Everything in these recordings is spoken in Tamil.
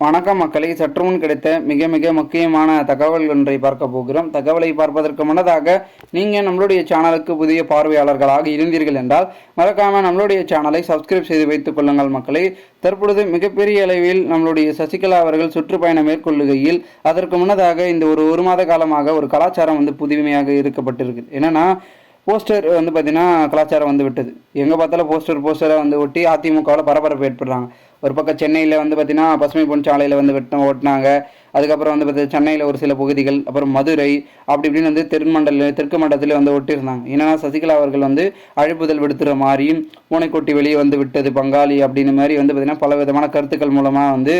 வணக்கம் மக்களை சற்று முன் கிடைத்த மிக மிக முக்கியமான தகவல் ஒன்றை பார்க்க போகிறோம். தகவலை பார்ப்பதற்கு முன்னதாக நீங்கள் நம்மளுடைய சேனலுக்கு புதிய பார்வையாளர்களாக இருந்தீர்கள் என்றால் மறக்காமல் நம்மளுடைய சேனலை சப்ஸ்கிரைப் செய்து வைத்துக் கொள்ளுங்கள் மக்களை. தற்பொழுது மிகப்பெரிய அளவில் நம்மளுடைய சசிகலா அவர்கள் சுற்றுப்பயணம் மேற்கொள்ளுகையில் அதற்கு முன்னதாக இந்த ஒரு ஒரு மாத காலமாக ஒரு கலாச்சாரம் வந்து புதுமையாக இருக்கப்பட்டிருக்கு என்னன்னா போஸ்டர் வந்து பார்த்தீங்கன்னா கலாச்சாரம் வந்து விட்டது. எங்கே பார்த்தாலும் போஸ்டர் போஸ்டரை வந்து ஒட்டி அதிமுகவில் பரபரப்பு ஏற்படுறாங்க. ஒரு பக்கம் சென்னையில் வந்து பார்த்தீங்கன்னா பசுமை பொன் சாலையில் வந்து வெட்ட ஓட்டினாங்க. அதுக்கப்புறம் வந்து பார்த்தீங்கன்னா சென்னையில் ஒரு சில பகுதிகள் அப்புறம் மதுரை அப்படி இப்படின்னு வந்து தென்மண்டல தெற்கு மண்டலத்தில் வந்து ஒட்டியிருந்தாங்க. ஏன்னா சசிகலா அவர்கள் வந்து அழைப்புதல் விடுத்துற மாதிரியும் பூனைக்கொட்டி வெளியே வந்து விட்டது பங்காளி அப்படின்னு மாதிரி வந்து பார்த்தீங்கன்னா பல விதமான கருத்துக்கள் மூலமாக வந்து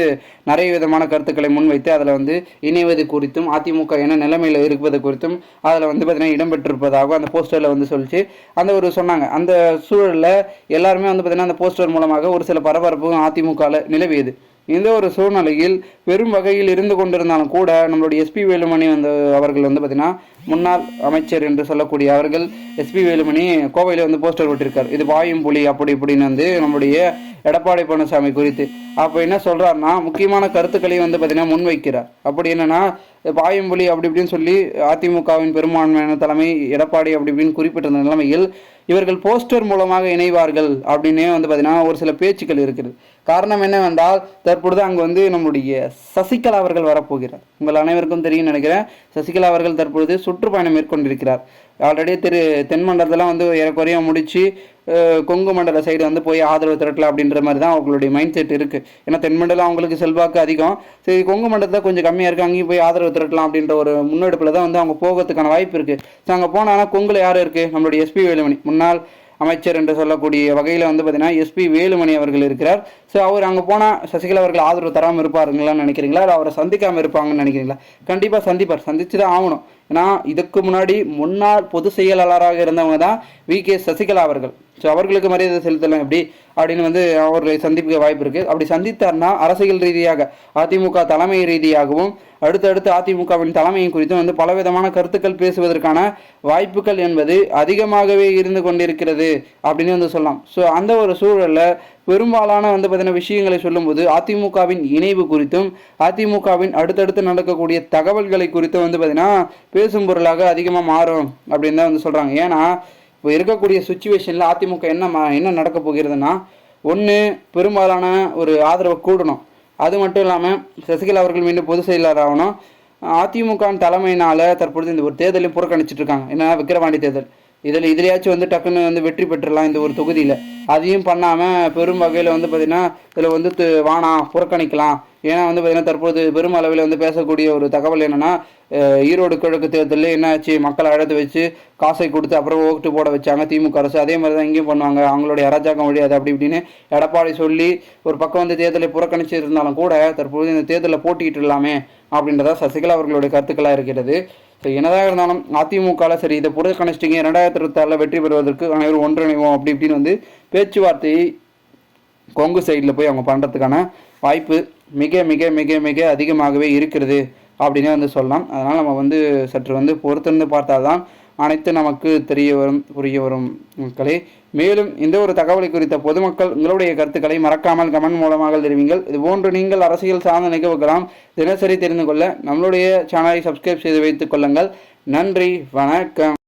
நிறைய விதமான கருத்துக்களை முன்வைத்து அதில் வந்து இணைவது குறித்தும் அதிமுக என்ன நிலைமையில் இருப்பது குறித்தும் அதில் வந்து பார்த்தீங்கன்னா இடம்பெற்றிருப்பதாகவும் அந்த போஸ்டரில் வந்து சொல்லிச்சு. அந்த ஒரு சொன்னாங்க. அந்த சூழலில் எல்லாருமே வந்து பார்த்தீங்கன்னா அந்த போஸ்டர் மூலமாக ஒரு சில பரபரப்பும் அதிமுகவில் நிலவியது. இந்த ஒரு சூழ்நிலையில் பெரும் வகையில் இருந்து கொண்டிருந்தாலும் கூட நம்மளுடைய எஸ்பி வேலுமணி வந்து அவர்கள் வந்து பார்த்திங்கன்னா முன்னாள் அமைச்சர் என்று சொல்லக்கூடிய அவர்கள் எஸ்பி வேலுமணி கோவையில் வந்து போஸ்டர் விட்டிருக்கார் இது வாயும் புலி அப்படி இப்படின்னு வந்து நம்முடைய எடப்பாடி பழனிசாமி குறித்து. அப்போ என்ன சொல்கிறாருன்னா முக்கியமான கருத்துக்களையும் வந்து பார்த்தீங்கன்னா முன்வைக்கிறார். அப்படி என்னன்னா பாயம்புலி அப்படி இப்படின்னு சொல்லி அதிமுகவின் பெரும்பான்மையான தலைமை எடப்பாடி அப்படி இப்படின்னு குறிப்பிட்டிருந்த நிலைமையில் இவர்கள் போஸ்டர் மூலமாக இணைவார்கள் அப்படின்னே வந்து பார்த்தீங்கன்னா ஒரு சில பேச்சுக்கள் இருக்குது. காரணம் என்னவென்றால் தற்பொழுது அங்கே வந்து நம்முடைய சசிகலா அவர்கள் வரப்போகிறார். உங்கள் அனைவருக்கும் தெரியும் நினைக்கிறேன். சசிகலா அவர்கள் தற்பொழுது சுற்றுப்பயணம் மேற்கொண்டிருக்கிறார். ஆல்ரெடி திரு தென்மண்டலத்தெல்லாம் வந்து ஏறக்குறைய முடித்து கொங்கு மண்டல சைடு வந்து போய் ஆதரவு திரட்டலாம் அப்படின்ற மாதிரி தான் அவங்களுடைய மைண்ட் செட் இருக்குது ஏன்னா தென் மண்டலம் அவங்களுக்கு செல்வாக்கு அதிகம். சரி கொங்கு மண்டலத்தில் கொஞ்சம் கம்மியாக இருக்குது அங்கேயும் போய் ஆதரவு திரட்டலாம் அப்படின்ற ஒரு முன்னெடுப்பில் தான் வந்து அவங்க போகிறதுக்கான வாய்ப்பு இருக்குது ஸோ அங்கே போனால் கொங்குல யார் இருக்குது நம்மளுடைய எஸ்பி வேலுமணி. முன்னாள் அமைச்சர் என்று சொல்லக்கூடிய வகையில் வந்து பார்த்தீங்கன்னா எஸ்பி வேலுமணி அவர்கள் இருக்கிறார். ஸோ அவர் அங்கே போனால் சசிகலா அவர்கள் ஆதரவு தராமல் இருப்பாருங்களான்னு நினைக்கிறீங்களா? இல்லை அவரை சந்திக்காமல் இருப்பாங்கன்னு நினைக்கிறீங்களா? கண்டிப்பாக சந்திப்பார். சந்திச்சு தான் ஆகணும். ஏன்னா இதுக்கு முன்னாடி முன்னாள் பொதுச் செயலாளராக இருந்தவங்க தான் வி கே சசிகலா அவர்கள். ஸோ அவர்களுக்கு மரியாதை செலுத்தலாம் எப்படி? அப்படின்னு வந்து அவர்களை சந்திக்க வாய்ப்பு இருக்குது அப்படி சந்தித்தார்னா அரசியல் ரீதியாக அதிமுக தலைமை ரீதியாகவும் அடுத்தடுத்து அதிமுகவின் தலைமையும் குறித்தும் வந்து பலவிதமான கருத்துக்கள் பேசுவதற்கான வாய்ப்புகள் என்பது அதிகமாகவே இருந்து கொண்டிருக்கிறது அப்படின்னு வந்து சொல்லலாம். ஸோ அந்த ஒரு சூழலில் பெரும்பாலான வந்து பார்த்தீங்கன்னா விஷயங்களை சொல்லும்போது அதிமுகவின் இணைவு குறித்தும் அதிமுகவின் அடுத்தடுத்து நடக்கக்கூடிய தகவல்களை குறித்தும் வந்து பார்த்திங்கன்னா பேசும் பொருளாக அதிகமாக மாறும் அப்படின்னு தான் வந்து சொல்கிறாங்க ஏன்னா இப்போ இருக்கக்கூடிய சுச்சுவேஷனில் அதிமுக என்ன என்ன நடக்க போகிறதுனா ஒன்று பெரும்பாலான ஒரு ஆதரவை கூடணும். அது மட்டும் இல்லாமல் சசிகலா அவர்கள் மீண்டும் பொதுச் செயலாளர் ஆகணும். அதிமுக தலைமையினால் தற்பொழுது இந்த ஒரு தேர்தலையும் புறக்கணிச்சிட்டு இருக்காங்க. என்ன விக்கிரவாண்டி தேர்தல். இதில் இதுலையாச்சும் வந்து டக்குன்னு வந்து வெற்றி பெற்றுடலாம் இந்த ஒரு தொகுதியில். அதையும் பண்ணாமல் பெரும் வகையில் வந்து பார்த்திங்கன்னா இதில் வந்து வானா புறக்கணிக்கலாம். ஏன்னா வந்து பார்த்திங்கன்னா தற்போது பெரும் அளவில் வந்து பேசக்கூடிய ஒரு தகவல் என்னென்னா ஈரோடு கிழக்கு தேர்தலில் என்னாச்சு மக்களை அழைத்து வச்சு காசை கொடுத்து அப்புறம் ஓட்டு போட வச்சாங்க திமுக அரசு. அதே மாதிரி தான் இங்கேயும் பண்ணுவாங்க. அவங்களுடைய அராஜகம் வழியாது அப்படி இப்படின்னு எடப்பாடி சொல்லி ஒரு பக்கம் வந்து தேர்தலை புறக்கணிச்சு இருந்தாலும் கூட தற்போது இந்த தேர்தலில் போட்டிக்கிட்டு இல்லாமே அப்படின்றதா சசிகலா அவர்களுடைய கருத்துக்களாக இருக்கிறது. ஸோ என்னதாக இருந்தாலும் அதிமுகவில் சரி இதை புறக்கணிச்சிட்டிங்க. ரெண்டாயிரத்தி இருபத்தாறில் வெற்றி பெறுவதற்கு அனைவரும் ஒன்றிணைவோம் அப்படி இப்படின்னு வந்து பேச்சுவார்த்தையை கொங்கு சைடில் போய் அவங்க பண்ணுறதுக்கான வாய்ப்பு மிக மிக மிக மிக அதிகமாகவே இருக்கிறது அப்படின்னு வந்து சொல்லலாம். அதனால் நம்ம வந்து சற்று வந்து பொறுத்திருந்து பார்த்தால்தான் அனைத்து நமக்கு தெரிய வரும் புரிய வரும் மக்களே. மேலும் இந்த ஒரு தகவலை குறித்த பொதுமக்கள் உங்களுடைய கருத்துக்களை மறக்காமல் கமெண்ட் மூலமாக தெரிவிங்கள். இது போன்று நீங்கள் அரசியல் சார்ந்த நிகழ்வுகளாம் தினசரி தெரிந்து கொள்ள நம்மளுடைய சேனலை சப்ஸ்கிரைப் செய்து வைத்துக் கொள்ளுங்கள். நன்றி வணக்கம்.